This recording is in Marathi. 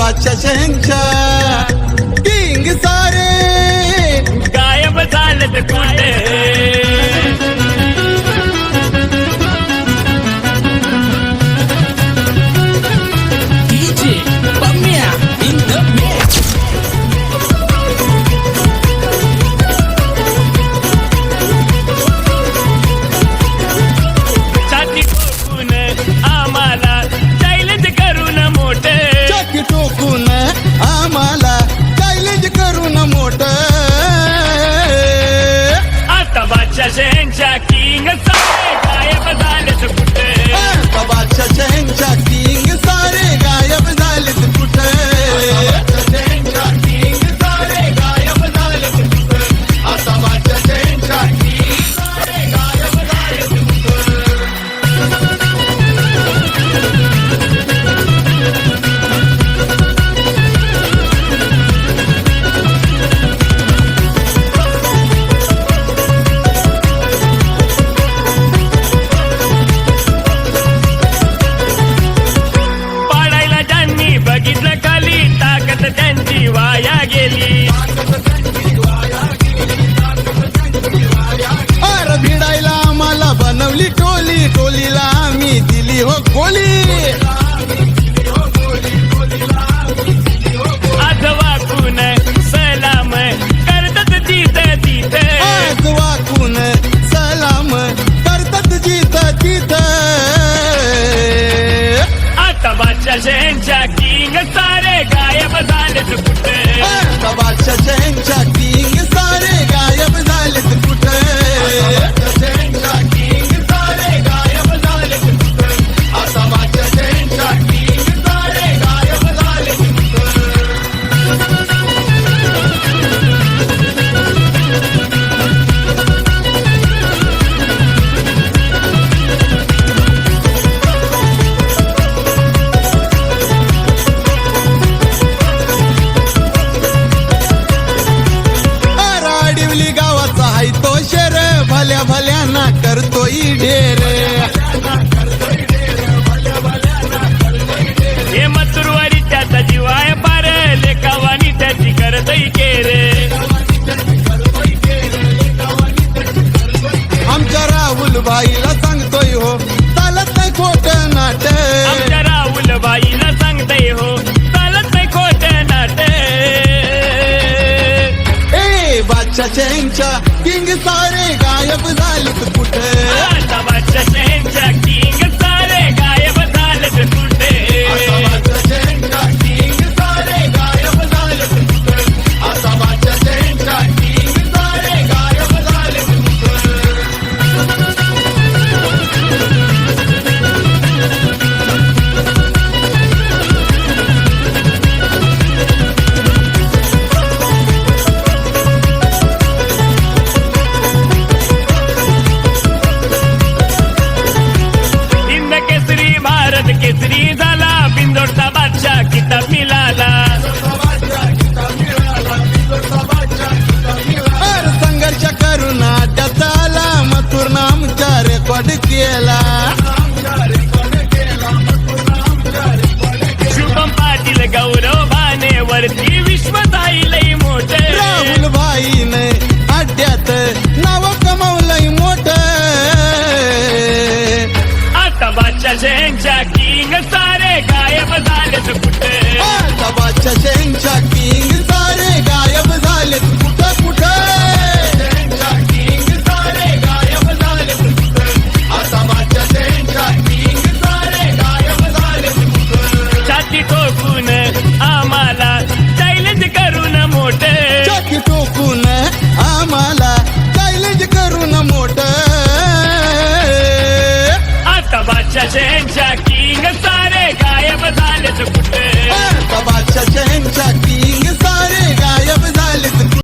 बादशा शहनशाह शहनशा किंग सारे गायब झाले कुठे तवा शहनशा changer. King is all वरती विश्वताई लई मोठ. राहुल बाईन अड्ड्यात नाव कमवलंय मोठ. आता बादशा शेंच्या किंग सारे गायब झाले कुठे? आता बादशा शेंच्या किंग मोठे. चाकी टोकून आम्हाला चॅलेंज करून मोठ. आता बादशा शहनशा किंग सारे गायब झाले कुठे? आता बादशा शहनशा किंग